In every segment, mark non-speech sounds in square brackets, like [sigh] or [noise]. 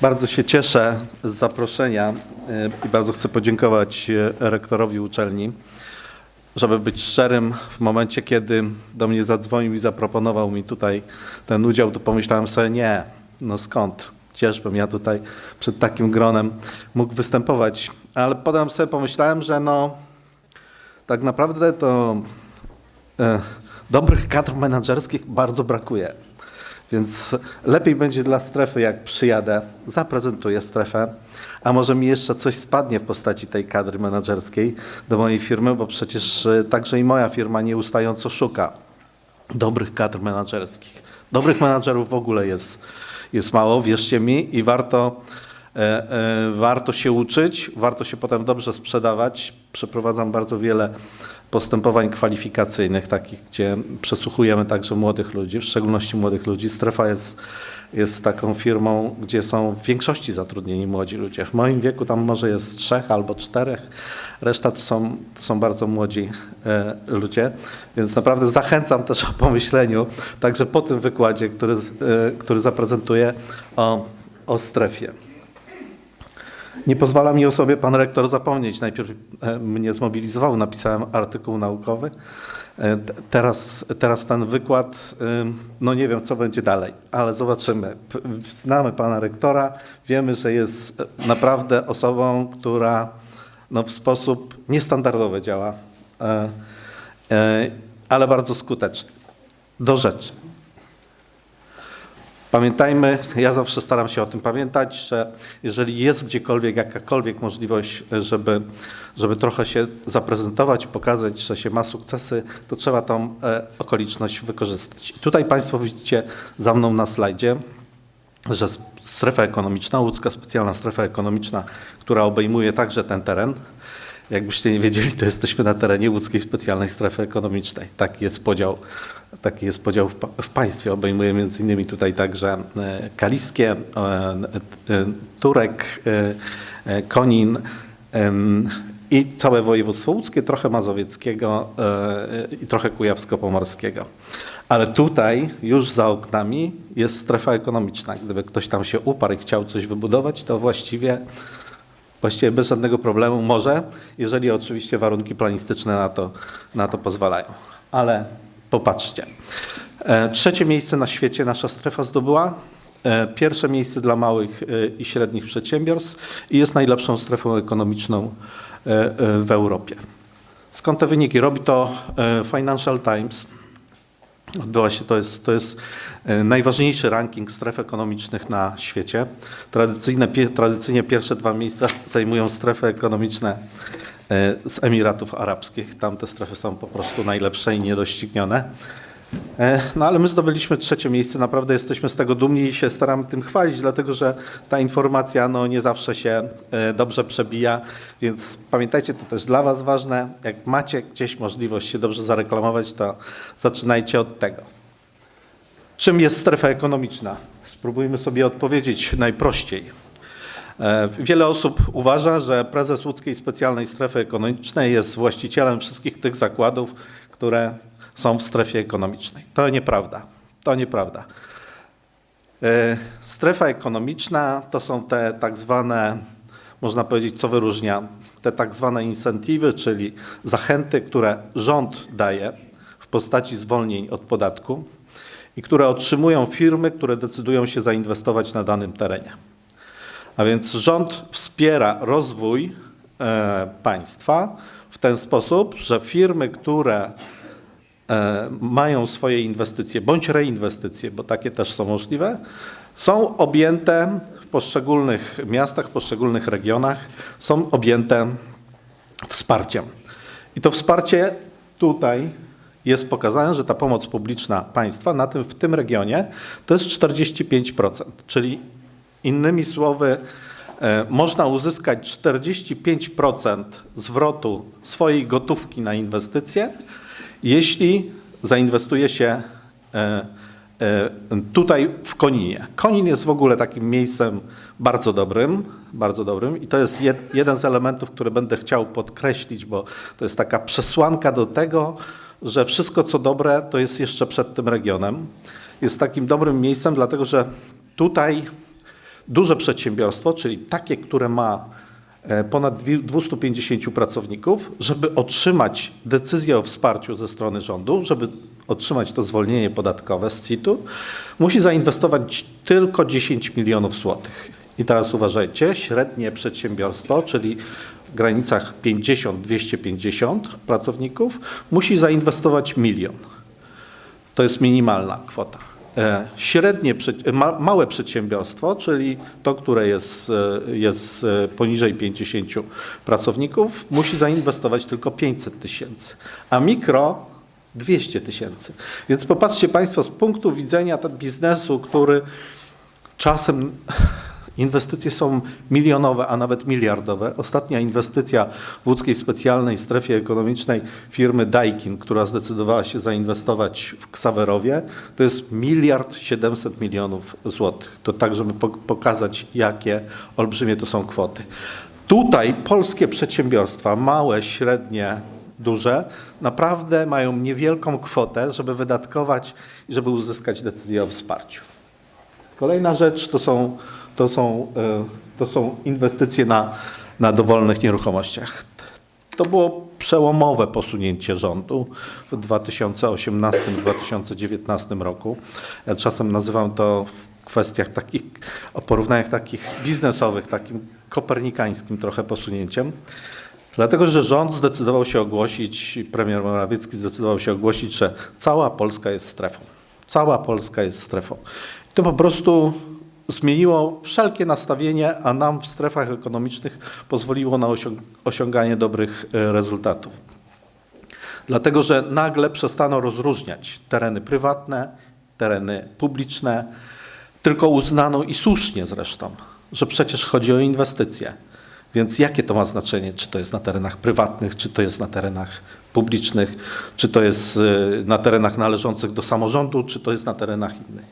Bardzo się cieszę z zaproszenia e, i bardzo chcę podziękować e, rektorowi uczelni. Żeby być szczerym, w momencie, kiedy do mnie zadzwonił i zaproponował mi tutaj ten udział, to pomyślałem sobie, nie, no skąd, gdzieżbym ja tutaj przed takim gronem mógł występować. Ale potem sobie pomyślałem, że no tak naprawdę to e, dobrych kadr menedżerskich bardzo brakuje. Więc lepiej będzie dla strefy, jak przyjadę, zaprezentuję strefę, a może mi jeszcze coś spadnie w postaci tej kadry menedżerskiej do mojej firmy, bo przecież e, także i moja firma nieustająco szuka dobrych kadr menedżerskich. Dobrych menedżerów w ogóle jest, jest mało, wierzcie mi, i warto, warto się uczyć, warto się potem dobrze sprzedawać. Przeprowadzam bardzo wiele postępowań kwalifikacyjnych, takich, gdzie przesłuchujemy także młodych ludzi, w szczególności młodych ludzi. Strefa jest, jest taką firmą, gdzie są w większości zatrudnieni młodzi ludzie. W moim wieku tam może jest trzech albo czterech, reszta to są, to są bardzo młodzi e, ludzie, więc naprawdę zachęcam też o pomyśleniu, także po tym wykładzie, który, e, który zaprezentuję o, o strefie. Nie pozwala mi o sobie pan rektor zapomnieć. Najpierw e, mnie zmobilizował, napisałem artykuł naukowy. E, Teraz, teraz ten wykład, y, no nie wiem, co będzie dalej, ale zobaczymy. Znamy pana rektora, wiemy, że jest e, naprawdę osobą, która no, w sposób niestandardowy działa, e, e, ale bardzo skuteczny. Do rzeczy. Pamiętajmy, ja zawsze staram się o tym pamiętać, że jeżeli jest gdziekolwiek jakakolwiek możliwość, żeby, żeby trochę się zaprezentować, pokazać, że się ma sukcesy, to trzeba tą e, okoliczność wykorzystać. I tutaj Państwo widzicie za mną na slajdzie, że strefa ekonomiczna, łódzka specjalna strefa ekonomiczna, która obejmuje także ten teren. Jakbyście nie wiedzieli, to jesteśmy na terenie łódzkiej specjalnej strefy ekonomicznej. Taki jest podział, taki jest podział w, pa- w państwie. Obejmuje między innymi tutaj także e, Kaliskie, e, e, Turek, Konin i całe województwo łódzkie, trochę mazowieckiego i trochę kujawsko-pomorskiego. Ale tutaj już za oknami jest strefa ekonomiczna. Gdyby ktoś tam się uparł i chciał coś wybudować, to właściwie Właściwie bez żadnego problemu może, jeżeli oczywiście warunki planistyczne na to, na to pozwalają. Ale popatrzcie. E, Trzecie miejsce na świecie nasza strefa zdobyła. E, Pierwsze miejsce dla małych e, i średnich przedsiębiorstw i jest najlepszą strefą ekonomiczną w Europie. Skąd te wyniki? Robi to Financial Times. Odbyła się, to jest, to jest najważniejszy ranking stref ekonomicznych na świecie. Tradycyjne, tradycyjnie pierwsze dwa miejsca [laughs] zajmują strefy ekonomiczne z Emiratów Arabskich. Tam te strefy są po prostu najlepsze i niedoścignione. E, No ale my zdobyliśmy trzecie miejsce, naprawdę jesteśmy z tego dumni i się staramy tym chwalić, dlatego że ta informacja no, nie zawsze się e, dobrze przebija, więc pamiętajcie, to też dla Was ważne. Jak macie gdzieś możliwość się dobrze zareklamować, to zaczynajcie od tego. Czym jest strefa ekonomiczna? Spróbujmy sobie odpowiedzieć najprościej. E, Wiele osób uważa, że prezes łódzkiej specjalnej strefy ekonomicznej jest właścicielem wszystkich tych zakładów, które są w strefie ekonomicznej. To nieprawda. To nieprawda. E, Strefa ekonomiczna to są te tak zwane, można powiedzieć, co wyróżnia, te tak zwane incentywy, czyli zachęty, które rząd daje w postaci zwolnień od podatku i które otrzymują firmy, które decydują się zainwestować na danym terenie. A więc rząd wspiera rozwój e, państwa w ten sposób, że firmy, które e, mają swoje inwestycje bądź reinwestycje, bo takie też są możliwe, są objęte w poszczególnych miastach, w poszczególnych regionach, są objęte wsparciem. I to wsparcie tutaj jest pokazane, że ta pomoc publiczna państwa na tym, w tym regionie to jest 45%, czyli innymi słowy e, można uzyskać 45% zwrotu swojej gotówki na inwestycje, jeśli zainwestuje się e, e, tutaj w Koninie. Konin jest w ogóle takim miejscem bardzo dobrym, bardzo dobrym i to jest jed, jeden z elementów, który będę chciał podkreślić, bo to jest taka przesłanka do tego, że wszystko co dobre to jest jeszcze przed tym regionem. Jest takim dobrym miejscem, dlatego że tutaj duże przedsiębiorstwo, czyli takie, które ma e, ponad dwi- 250 pracowników, żeby otrzymać decyzję o wsparciu ze strony rządu, żeby otrzymać to zwolnienie podatkowe z CIT-u, musi zainwestować tylko 10 milionów złotych. I teraz uważajcie, średnie przedsiębiorstwo, czyli w granicach 50-250 pracowników, musi zainwestować milion. To jest minimalna kwota. E, Średnie, ma, małe przedsiębiorstwo, czyli to, które jest, e, jest e, poniżej 50 pracowników, musi zainwestować tylko 500 tysięcy, a mikro 200 tysięcy. Więc popatrzcie Państwo z punktu widzenia biznesu, który czasem inwestycje są milionowe, a nawet miliardowe. Ostatnia inwestycja w łódzkiej specjalnej strefie ekonomicznej firmy Daikin, która zdecydowała się zainwestować w Ksawerowie, to jest miliard 700 milionów złotych. To tak, żeby po- pokazać, jakie olbrzymie to są kwoty. Tutaj polskie przedsiębiorstwa, małe, średnie, duże, naprawdę mają niewielką kwotę, żeby wydatkować i żeby uzyskać decyzję o wsparciu. Kolejna rzecz to są, to są, e, to są inwestycje na, na dowolnych nieruchomościach. To było przełomowe posunięcie rządu w 2018-2019 roku. Ja czasem nazywam to w kwestiach takich, o porównaniach takich biznesowych, takim kopernikańskim trochę posunięciem. Dlatego, że rząd zdecydował się ogłosić, premier Morawiecki zdecydował się ogłosić, że cała Polska jest strefą. Cała Polska jest strefą. To po prostu zmieniło wszelkie nastawienie, a nam w strefach ekonomicznych pozwoliło na osiąg- osiąganie dobrych e, rezultatów. Dlatego, że nagle przestano rozróżniać tereny prywatne, tereny publiczne, tylko uznano i słusznie zresztą, że przecież chodzi o inwestycje. Więc jakie to ma znaczenie, czy to jest na terenach prywatnych, czy to jest na terenach publicznych, czy to jest y, na terenach należących do samorządu, czy to jest na terenach innych.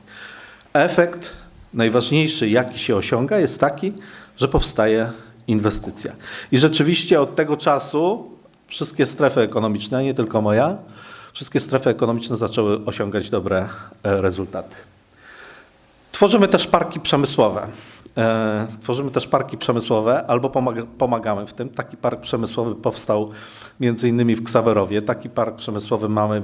Efekt najważniejszy, jaki się osiąga, jest taki, że powstaje inwestycja. I rzeczywiście od tego czasu wszystkie strefy ekonomiczne, nie tylko moja, wszystkie strefy ekonomiczne zaczęły osiągać dobre e, rezultaty. Tworzymy też parki przemysłowe. E, Tworzymy też parki przemysłowe albo pomaga, pomagamy w tym. Taki park przemysłowy powstał między innymi w Ksawerowie. Taki park przemysłowy mamy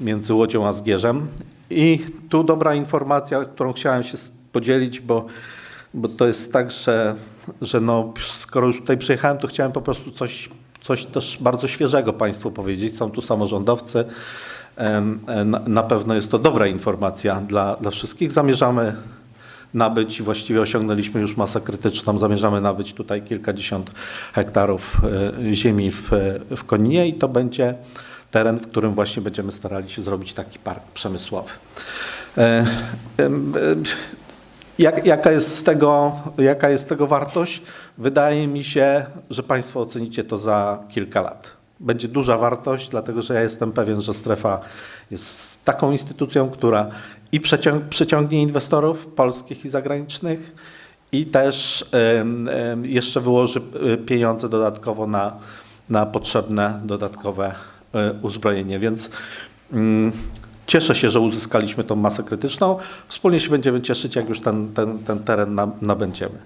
między Łodzią a Zgierzem. I tu dobra informacja, którą chciałem się podzielić, bo, bo to jest tak, że, że no, skoro już tutaj przyjechałem, to chciałem po prostu coś, coś też bardzo świeżego Państwu powiedzieć. Są tu samorządowcy. E, Na, pewno jest to dobra informacja dla, dla wszystkich. Zamierzamy nabyć, właściwie osiągnęliśmy już masę krytyczną, zamierzamy nabyć tutaj kilkadziesiąt hektarów e, ziemi w, e, w Koninie i to będzie teren, w którym właśnie będziemy starali się zrobić taki park przemysłowy. Jak, jaka, jest z tego, jaka jest tego wartość? Wydaje mi się, że Państwo ocenicie to za kilka lat. Będzie duża wartość, dlatego że ja jestem pewien, że strefa jest taką instytucją, która i przyciągnie inwestorów polskich i zagranicznych, i też jeszcze wyłoży e, pieniądze dodatkowo na, na potrzebne dodatkowe e, uzbrojenie. Więc mm, Cieszę się, że uzyskaliśmy tą masę krytyczną. Wspólnie się będziemy cieszyć, jak już ten, ten, ten teren na- nabędziemy.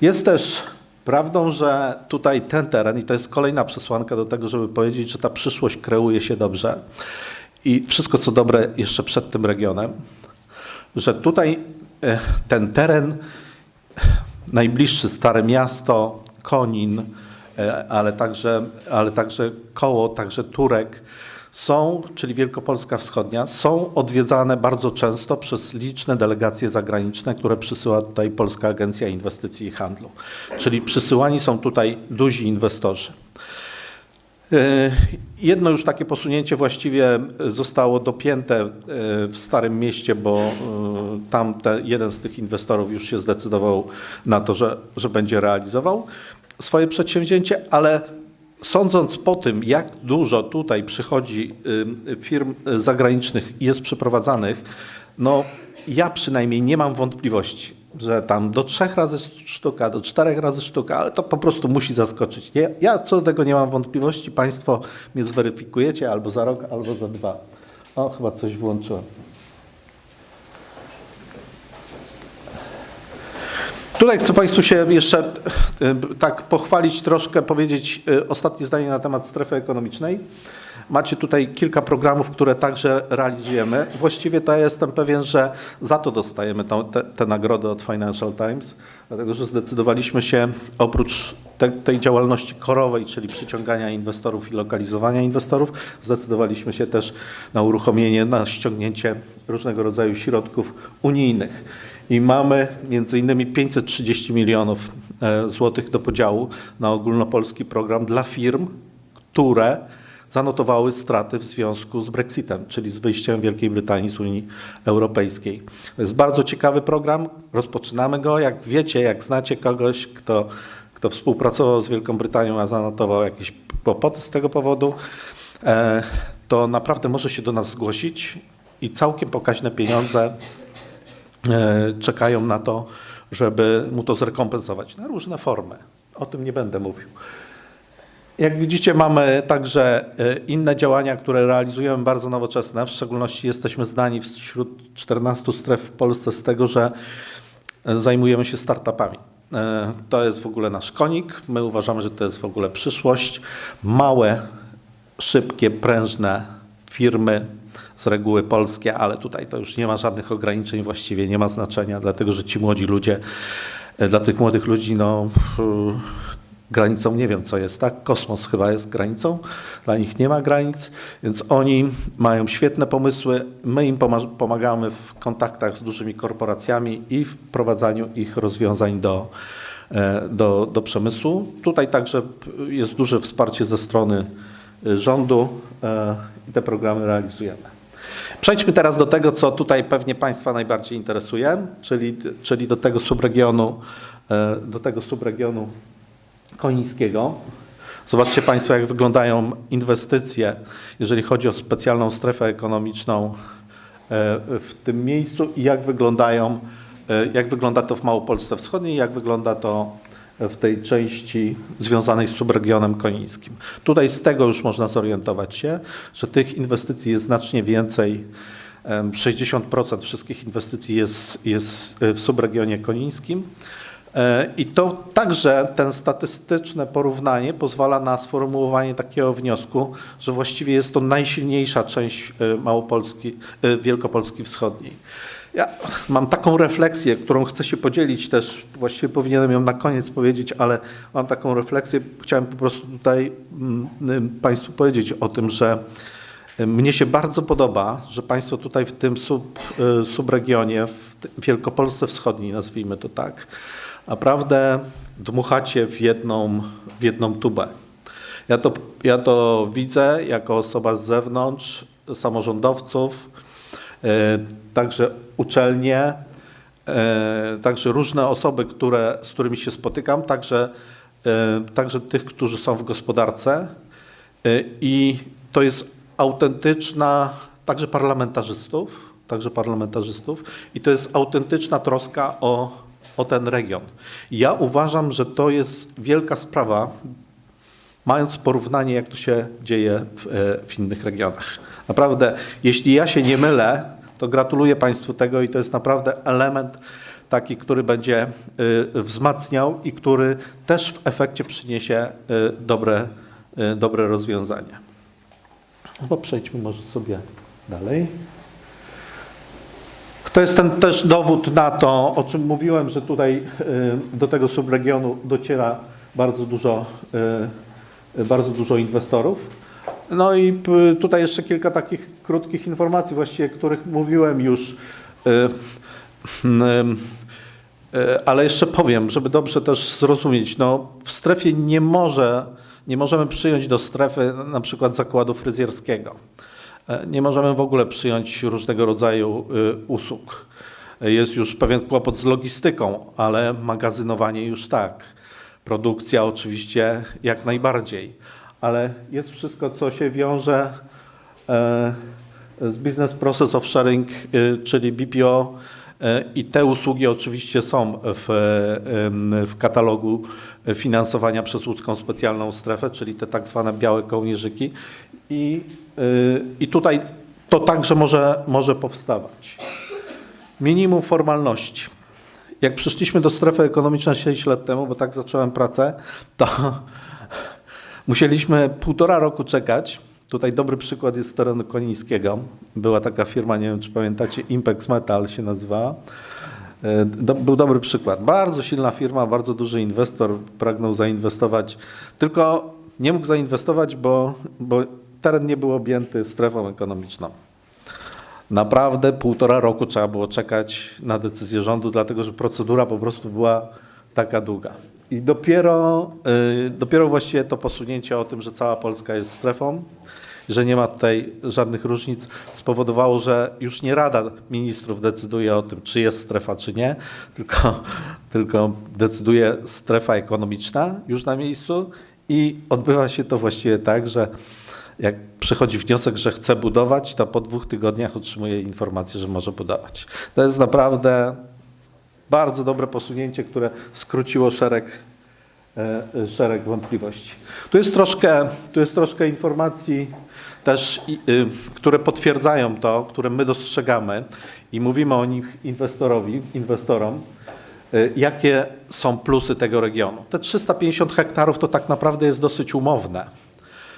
Jest też prawdą, że tutaj ten teren, i to jest kolejna przesłanka do tego, żeby powiedzieć, że ta przyszłość kreuje się dobrze i wszystko co dobre jeszcze przed tym regionem, że tutaj e, ten teren najbliższy Stare Miasto, Konin, e, ale także, ale także Koło, także Turek są, czyli Wielkopolska Wschodnia, są odwiedzane bardzo często przez liczne delegacje zagraniczne, które przysyła tutaj Polska Agencja Inwestycji i Handlu. Czyli przysyłani są tutaj duzi inwestorzy. E, Jedno już takie posunięcie właściwie zostało dopięte e, w Starym Mieście, bo e, tam jeden z tych inwestorów już się zdecydował na to, że, że będzie realizował swoje przedsięwzięcie, ale sądząc po tym, jak dużo tutaj przychodzi y, firm zagranicznych i jest przeprowadzanych, no ja przynajmniej nie mam wątpliwości, że tam do trzech razy sztuka, do czterech razy sztuka, ale to po prostu musi zaskoczyć. Ja co do tego nie mam wątpliwości, Państwo mnie zweryfikujecie albo za rok, albo za dwa. O, chyba coś włączyłem. Tutaj chcę Państwu się jeszcze e, tak pochwalić troszkę, powiedzieć e, ostatnie zdanie na temat strefy ekonomicznej. Macie tutaj kilka programów, które także realizujemy. Właściwie to ja jestem pewien, że za to dostajemy tą, te, te nagrody od Financial Times, dlatego że zdecydowaliśmy się oprócz te, tej działalności korowej, czyli przyciągania inwestorów i lokalizowania inwestorów, zdecydowaliśmy się też na uruchomienie, na ściągnięcie różnego rodzaju środków unijnych. I mamy między innymi 530 milionów e, złotych do podziału na ogólnopolski program dla firm, które zanotowały straty w związku z Brexitem, czyli z wyjściem Wielkiej Brytanii z Unii Europejskiej. To jest bardzo ciekawy program, rozpoczynamy go. Jak wiecie, jak znacie kogoś, kto, kto współpracował z Wielką Brytanią, a zanotował jakieś kłopoty z tego powodu, e, to naprawdę może się do nas zgłosić i całkiem pokaźne pieniądze czekają na to, żeby mu to zrekompensować na różne formy. O tym nie będę mówił. Jak widzicie, mamy także e, inne działania, które realizujemy bardzo nowoczesne. W szczególności jesteśmy znani wśród 14 stref w Polsce z tego, że e, zajmujemy się startupami. E, To jest w ogóle nasz konik. My uważamy, że to jest w ogóle przyszłość. Małe, szybkie, prężne firmy, z reguły polskie, ale tutaj to już nie ma żadnych ograniczeń, właściwie nie ma znaczenia, dlatego że ci młodzi ludzie, e, dla tych młodych ludzi, no granicą nie wiem co jest, tak? Kosmos chyba jest granicą, dla nich nie ma granic, więc oni mają świetne pomysły, my im poma- pomagamy w kontaktach z dużymi korporacjami i w wprowadzaniu ich rozwiązań do, e, do, do przemysłu. Tutaj także jest duże wsparcie ze strony e, rządu i te programy realizujemy. Przejdźmy teraz do tego, co tutaj pewnie Państwa najbardziej interesuje, czyli, czyli do tego subregionu, e, do tego subregionu Konińskiego. Zobaczcie Państwo, jak wyglądają inwestycje, jeżeli chodzi o specjalną strefę ekonomiczną e, w tym miejscu i jak wyglądają, e, jak wygląda to w Małopolsce Wschodniej, jak wygląda to w tej części związanej z subregionem konińskim. Tutaj z tego już można zorientować się, że tych inwestycji jest znacznie więcej. Em, 60% wszystkich inwestycji jest, jest w subregionie konińskim. E, I to także ten statystyczne porównanie pozwala na sformułowanie takiego wniosku, że właściwie jest to najsilniejsza część e, Małopolski, e, Wielkopolski Wschodniej. Ja mam taką refleksję, którą chcę się podzielić też, właściwie powinienem ją na koniec powiedzieć, ale mam taką refleksję, chciałem po prostu tutaj mm, Państwu powiedzieć o tym, że mnie się bardzo podoba, że Państwo tutaj w tym sub, y, subregionie, w Wielkopolsce Wschodniej, nazwijmy to tak, naprawdę dmuchacie w jedną, w jedną tubę. Ja to, ja to widzę jako osoba z zewnątrz, samorządowców, e, także uczelnie, e, także różne osoby, które, z którymi się spotykam, także, e, także tych, którzy są w gospodarce. E, I to jest autentyczna, także parlamentarzystów, także parlamentarzystów, i to jest autentyczna troska o, o ten region. Ja uważam, że to jest wielka sprawa, mając porównanie, jak to się dzieje w, w innych regionach. Naprawdę, jeśli ja się nie mylę, to gratuluję Państwu tego i to jest naprawdę element taki, który będzie y, wzmacniał i który też w efekcie przyniesie y, dobre, y, dobre rozwiązania. No bo przejdźmy może sobie dalej. To jest ten też dowód na to, o czym mówiłem, że tutaj do tego subregionu dociera bardzo dużo, bardzo dużo inwestorów. No i tutaj jeszcze kilka takich krótkich informacji, właściwie których mówiłem już. y, y, Ale jeszcze powiem, żeby dobrze też zrozumieć, no w strefie nie może, nie możemy przyjąć do strefy na przykład zakładu fryzjerskiego. E, Nie możemy w ogóle przyjąć różnego rodzaju y, usług. Jest już pewien kłopot z logistyką, ale magazynowanie już tak. Produkcja oczywiście jak najbardziej, ale jest wszystko, co się wiąże e, z Business Process Offshoring, y, czyli BPO e, i te usługi oczywiście są w, e, w katalogu finansowania przez łódzką specjalną strefę, czyli te tak zwane białe kołnierzyki i, i tutaj to także może, może powstawać. Minimum formalności. jak przyszliśmy do strefy ekonomicznej 6 lat temu, bo tak zacząłem pracę, to musieliśmy półtora roku czekać. Tutaj dobry przykład jest z terenu konińskiego. Była taka firma, nie wiem czy pamiętacie, Impex Metal się nazywała. E, Do, był dobry przykład. Bardzo silna firma, bardzo duży inwestor pragnął zainwestować, tylko nie mógł zainwestować, bo, bo teren nie był objęty strefą ekonomiczną. Naprawdę półtora roku trzeba było czekać na decyzję rządu, dlatego że procedura po prostu była taka długa. I dopiero, y, dopiero właściwie to posunięcie o tym, że cała Polska jest strefą, że nie ma tutaj żadnych różnic, spowodowało, że już nie Rada Ministrów decyduje o tym, czy jest strefa, czy nie, tylko, [laughs] tylko decyduje strefa ekonomiczna już na miejscu i odbywa się to właściwie tak, że jak przychodzi wniosek, że chce budować, to po dwóch tygodniach otrzymuje informację, że może budować. To jest naprawdę bardzo dobre posunięcie, które skróciło szereg, e, szereg wątpliwości. Tu jest troszkę, tu jest troszkę informacji też, y, które potwierdzają to, które my dostrzegamy i mówimy o nich inwestorowi, inwestorom, y, jakie są plusy tego regionu. Te 350 hektarów to tak naprawdę jest dosyć umowne.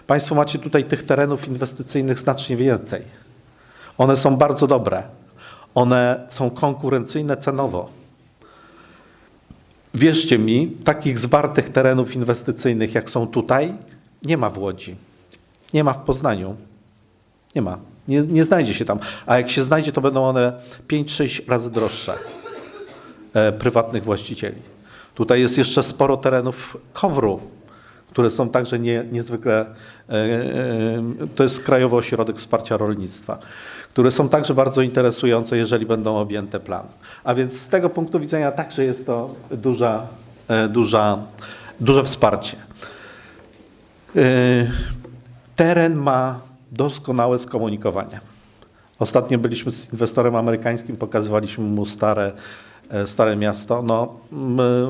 Państwo macie tutaj tych terenów inwestycyjnych znacznie więcej. One są bardzo dobre. One są konkurencyjne cenowo. Wierzcie mi, takich zwartych terenów inwestycyjnych, jak są tutaj, nie ma w Łodzi. Nie ma w Poznaniu. Nie ma. Nie, nie znajdzie się tam. A jak się znajdzie, to będą one 5-6 razy droższe e, prywatnych właścicieli. Tutaj jest jeszcze sporo terenów kowru, które są także nie, niezwykle, e, e, to jest Krajowy Ośrodek Wsparcia Rolnictwa, które są także bardzo interesujące, jeżeli będą objęte planem. A więc z tego punktu widzenia także jest to duża, e, duża, duże wsparcie. E, Teren ma doskonałe skomunikowanie. Ostatnio byliśmy z inwestorem amerykańskim, pokazywaliśmy mu stare, stare miasto. No,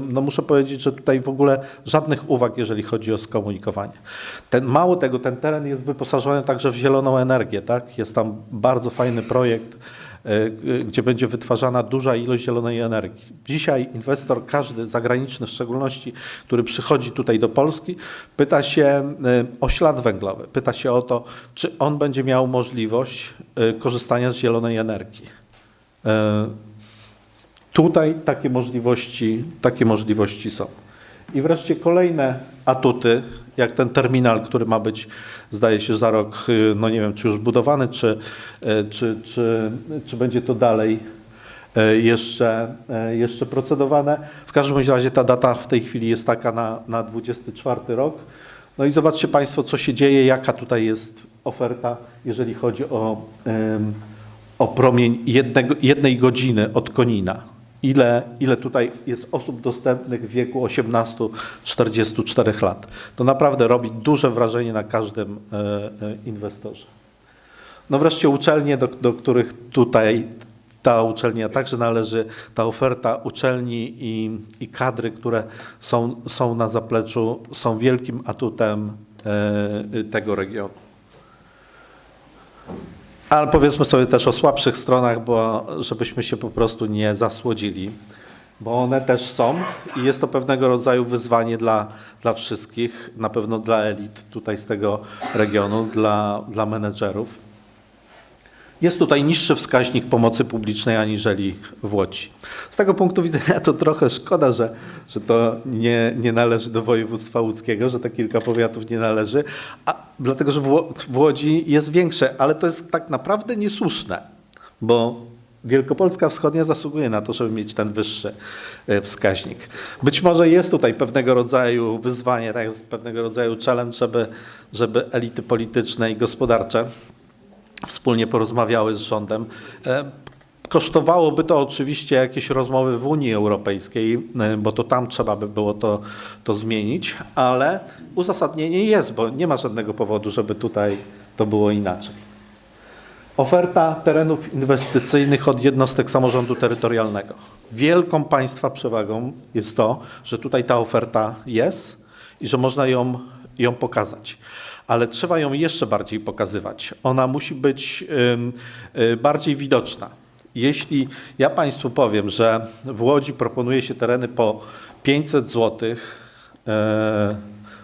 no muszę powiedzieć, że tutaj w ogóle żadnych uwag, jeżeli chodzi o skomunikowanie. Ten, mało tego, ten teren jest wyposażony także w zieloną energię. Tak? Jest tam bardzo fajny projekt, e, gdzie będzie wytwarzana duża ilość zielonej energii. Dzisiaj inwestor, każdy zagraniczny w szczególności, który przychodzi tutaj do Polski, pyta się e, o ślad węglowy, pyta się o to, czy on będzie miał możliwość e, korzystania z zielonej energii. Tutaj takie możliwości, takie możliwości są. I wreszcie kolejne atuty, jak ten terminal, który ma być, zdaje się, za rok, y, no nie wiem, czy już budowany, czy, y, czy, czy, czy będzie to dalej y, jeszcze, jeszcze procedowane. W każdym razie ta data w tej chwili jest taka na, na 24 rok. No i zobaczcie Państwo, co się dzieje, jaka tutaj jest oferta, jeżeli chodzi o, o promień jednego, jednej godziny od Konina. Ile, ile tutaj jest osób dostępnych w wieku 18-44 lat. To naprawdę robi duże wrażenie na każdym e, e, inwestorze. No wreszcie uczelnie, do, do których tutaj ta uczelnia także należy, ta oferta uczelni i, i kadry, które są, są na zapleczu, są wielkim atutem e, tego regionu. Ale powiedzmy sobie też o słabszych stronach, bo żebyśmy się po prostu nie zasłodzili, bo one też są i jest to pewnego rodzaju wyzwanie dla, dla wszystkich, na pewno dla elit tutaj z tego regionu, dla, dla menedżerów. Jest tutaj niższy wskaźnik pomocy publicznej aniżeli w Łodzi. Z tego punktu widzenia to trochę szkoda, że, że to nie, nie należy do województwa łódzkiego, że te kilka powiatów nie należy, a, dlatego że w, Ło- w Łodzi jest większe, ale to jest tak naprawdę niesłuszne, bo Wielkopolska Wschodnia zasługuje na to, żeby mieć ten wyższy e, wskaźnik. Być może jest tutaj pewnego rodzaju wyzwanie, tak, pewnego rodzaju challenge, żeby, żeby elity polityczne i gospodarcze wspólnie porozmawiały z rządem. E, Kosztowałoby to oczywiście jakieś rozmowy w Unii Europejskiej, e, bo to tam trzeba by było to, to zmienić, ale uzasadnienie jest, bo nie ma żadnego powodu, żeby tutaj to było inaczej. Oferta terenów inwestycyjnych od jednostek samorządu terytorialnego. Wielką państwa przewagą jest to, że tutaj ta oferta jest i że można ją, ją pokazać. Ale trzeba ją jeszcze bardziej pokazywać. Ona musi być y, bardziej widoczna. Jeśli ja Państwu powiem, że w Łodzi proponuje się tereny po 500 zł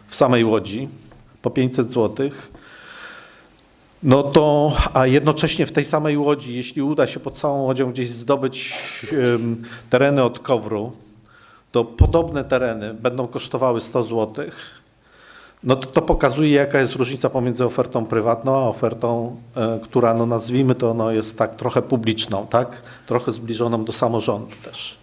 w samej Łodzi, po 500 zł, no to, a jednocześnie w tej samej Łodzi, jeśli uda się pod całą Łodzią gdzieś zdobyć tereny od Kowru, to podobne tereny będą kosztowały 100 zł, no to to pokazuje, jaka jest różnica pomiędzy ofertą prywatną, a ofertą, e, która, no nazwijmy to, no jest tak trochę publiczną, tak? Trochę zbliżoną do samorządu też.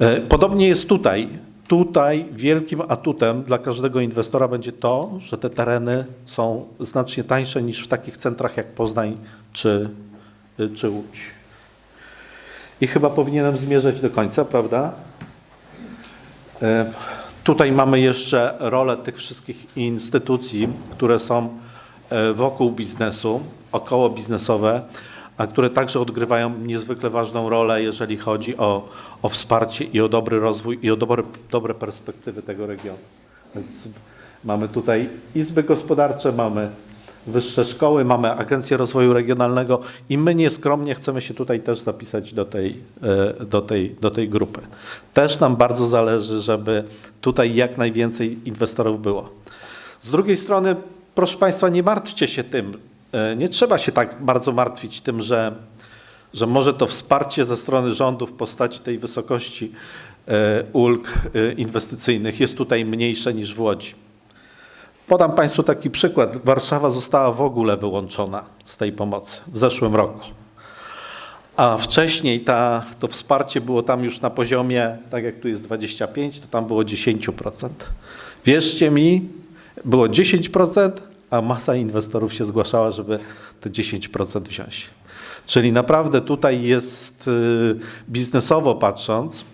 E, Podobnie jest tutaj. Tutaj wielkim atutem dla każdego inwestora będzie to, że te tereny są znacznie tańsze niż w takich centrach jak Poznań czy, czy Łódź. I chyba powinienem zmierzać do końca, prawda? E, Tutaj mamy jeszcze rolę tych wszystkich instytucji, które są e, wokół biznesu, około biznesowe, a które także odgrywają niezwykle ważną rolę, jeżeli chodzi o, o wsparcie i o dobry rozwój i o dobre, dobre perspektywy tego regionu. Więc mamy tutaj izby gospodarcze, mamy wyższe szkoły, mamy Agencję Rozwoju Regionalnego i my nieskromnie chcemy się tutaj też zapisać do tej, e, do tej, do tej grupy. Też nam bardzo zależy, żeby tutaj jak najwięcej inwestorów było. Z drugiej strony, proszę Państwa, nie martwcie się tym, e, nie trzeba się tak bardzo martwić tym, że, że może to wsparcie ze strony rządu w postaci tej wysokości e, ulg inwestycyjnych jest tutaj mniejsze niż w Łodzi. Podam Państwu taki przykład. Warszawa została w ogóle wyłączona z tej pomocy w zeszłym roku. A wcześniej ta, to wsparcie było tam już na poziomie, tak jak tu jest 25, to tam było 10%. Wierzcie mi, było 10%, a masa inwestorów się zgłaszała, żeby te 10% wziąć. Czyli naprawdę tutaj jest y, biznesowo patrząc,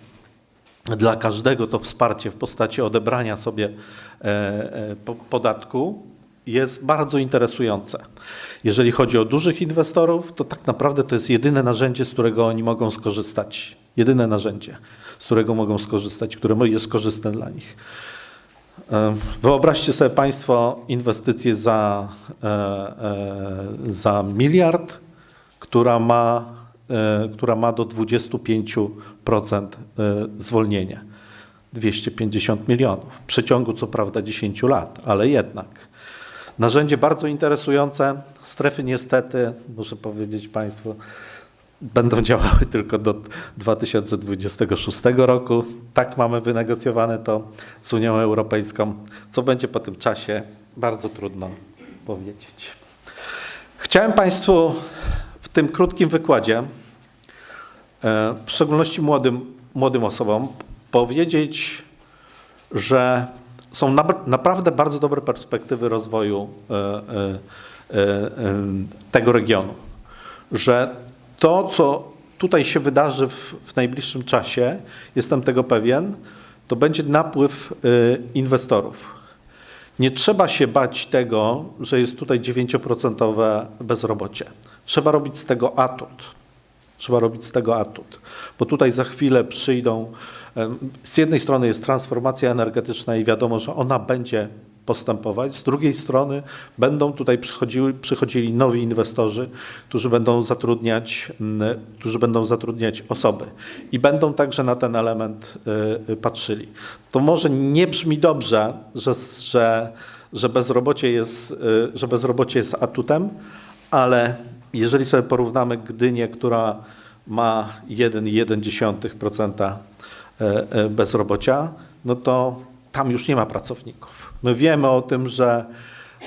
dla każdego to wsparcie w postaci odebrania sobie podatku jest bardzo interesujące. Jeżeli chodzi o dużych inwestorów, to tak naprawdę to jest jedyne narzędzie, z którego oni mogą skorzystać. Jedyne narzędzie, z którego mogą skorzystać, które jest korzystne dla nich. E, Wyobraźcie sobie Państwo inwestycję za, e, e, za miliard, która ma, e, która ma do 25% e, zwolnienie. 250 milionów. W przeciągu co prawda 10 lat, ale jednak. Narzędzie bardzo interesujące. Strefy niestety, muszę powiedzieć Państwu, będą działały [laughs] tylko do 2026 roku. Tak mamy wynegocjowane to z Unią Europejską. Co będzie po tym czasie, bardzo trudno powiedzieć. Chciałem Państwu w tym krótkim wykładzie, e, w szczególności młodym, młodym osobom, powiedzieć, że są na, naprawdę bardzo dobre perspektywy rozwoju e, e, e, tego regionu. Że to, co tutaj się wydarzy w, w najbliższym czasie, jestem tego pewien, to będzie napływ inwestorów. Nie trzeba się bać tego, że jest tutaj 9% bezrobocie. Trzeba robić z tego atut. Trzeba robić z tego atut, bo tutaj za chwilę przyjdą. Z jednej strony jest transformacja energetyczna i wiadomo, że ona będzie postępować. Z drugiej strony będą tutaj przychodziły, przychodzili nowi inwestorzy, którzy będą zatrudniać, którzy będą zatrudniać osoby i będą także na ten element y, patrzyli. To może nie brzmi dobrze, że, że, że, bezrobocie, jest, y, że bezrobocie jest atutem, ale jeżeli sobie porównamy Gdynię, która ma 1,1% e, e, bezrobocia, no to tam już nie ma pracowników. My wiemy o tym, że,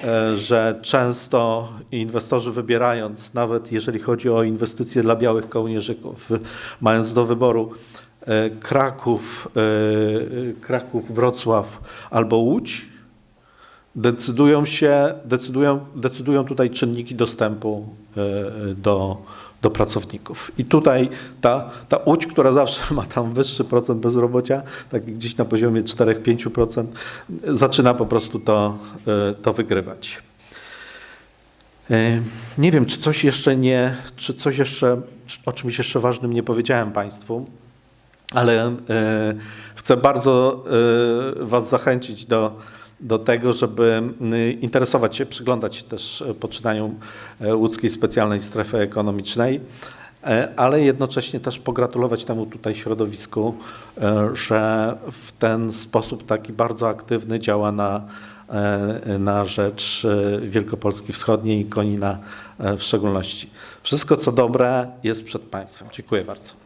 e, że często inwestorzy wybierając, nawet jeżeli chodzi o inwestycje dla białych kołnierzyków, mając do wyboru e, Kraków, e, e, Kraków, Wrocław albo Łódź, decydują się, decydują, decydują tutaj czynniki dostępu e, do, do pracowników. I tutaj ta, ta Łódź, która zawsze ma tam wyższy procent bezrobocia, tak gdzieś na poziomie 4-5%, zaczyna po prostu to, e, to wygrywać. E, Nie wiem, czy coś jeszcze nie, czy coś jeszcze, o czymś jeszcze ważnym nie powiedziałem Państwu, ale e, chcę bardzo Was zachęcić do, do tego, żeby m, interesować się, przyglądać się też e, poczynaniom e, łódzkiej specjalnej strefy ekonomicznej e, ale jednocześnie też pogratulować temu tutaj środowisku, e, że w ten sposób taki bardzo aktywny działa na, e, na rzecz Wielkopolski Wschodniej i Konina w szczególności. Wszystko co dobre jest przed Państwem. Dziękuję bardzo.